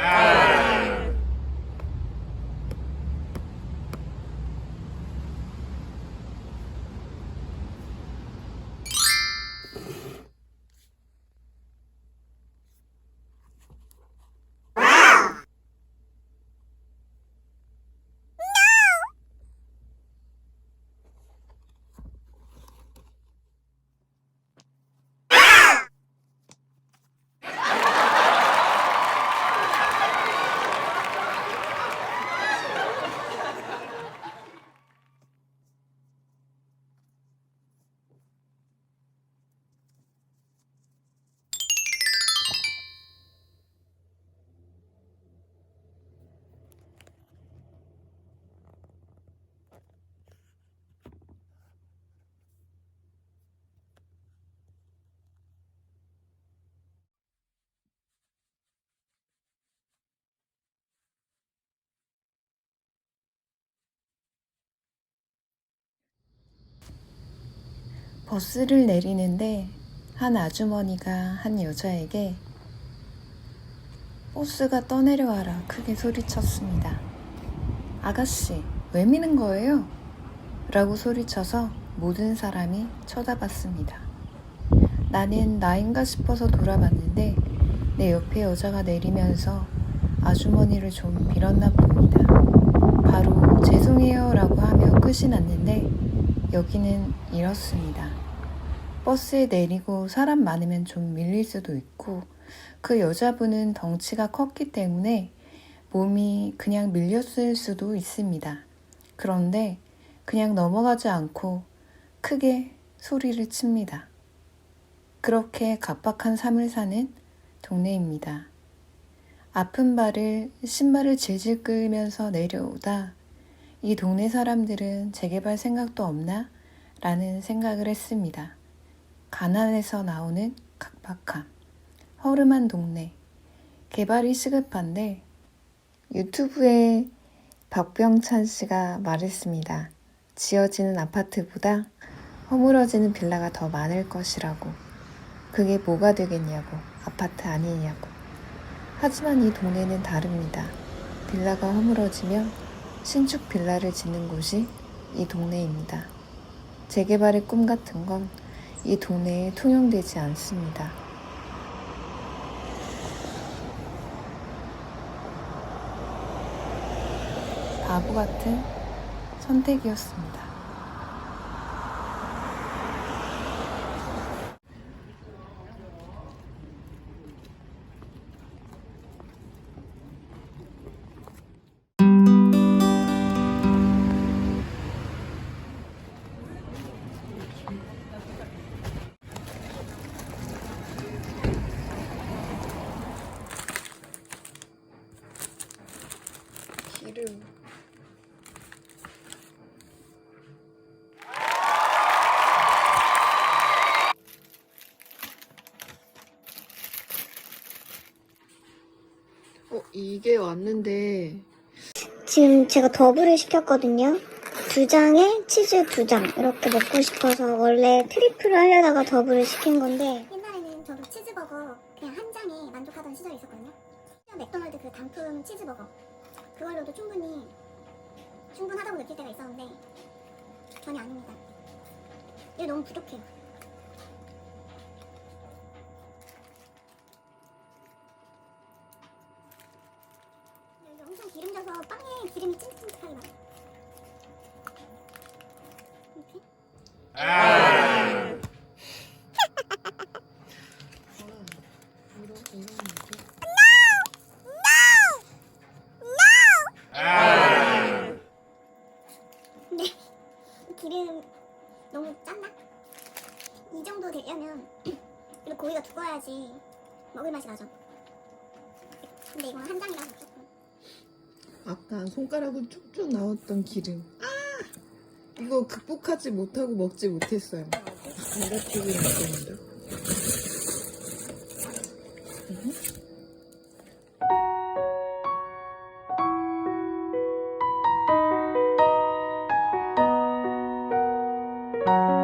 Ah. 버스를 내리는데 한 아주머니가 한 여자에게 버스가 떠내려와라 크게 소리쳤습니다. 아가씨, 왜 미는 거예요? 라고 소리쳐서 모든 사람이 쳐다봤습니다. 나는 나인가 싶어서 돌아봤는데 내 옆에 여자가 내리면서 아주머니를 좀 빌었나 봅니다. 바로 죄송해요 라고 하며 끝이 났는데 여기는 이렇습니다. 버스에 내리고 사람 많으면 좀 밀릴 수도 있고 그 여자분은 덩치가 컸기 때문에 몸이 그냥 밀렸을 수도 있습니다. 그런데 그냥 넘어가지 않고 크게 소리를 칩니다. 그렇게 각박한 삶을 사는 동네입니다. 아픈 발을 신발을 질질 끌면서 내려오다 이 동네 사람들은 재개발 생각도 없나? 라는 생각을 했습니다. 가난에서 나오는 각박함, 허름한 동네, 개발이 시급한데 유튜브에 박병찬 씨가 말했습니다. 지어지는 아파트보다 허물어지는 빌라가 더 많을 것이라고. 그게 뭐가 되겠냐고. 아파트 아니냐고. 하지만 이 동네는 다릅니다. 빌라가 허물어지면 신축 빌라를 짓는 곳이 이 동네입니다. 재개발의 꿈 같은 건 이 동네에 통용되지 않습니다. 바보 같은 선택이었습니다. 이게 왔는데 지금 제가 더블을 시켰거든요. 두 장에 치즈 두 장 이렇게 먹고 싶어서 원래 트리플을 하려다가 더블을 시킨 건데 옛날에는 저도 치즈버거 그냥 한 장에 만족하던 시절이 있었거든요. 맥도날드 그 단품 치즈버거 그걸로도 충분히 충분하다고 느낄 때가 있었는데 전혀 아닙니다. 이게 너무 부족해요. 여기 엄청 기름져서 빵에 기름이 찐득찐득하게 나요. 이렇게? 근데 이 기름 너무 짠나? 이 정도 되려면 그리고 고기가 두꺼워야지 먹을 맛이 나죠. 근데 이건 한 장이라서 조금 아까 손가락으로 쭉쭉 나왔던 기름. 이거 극복하지 못하고 먹지 못했어요. 감자튀김 먹었는데. 음.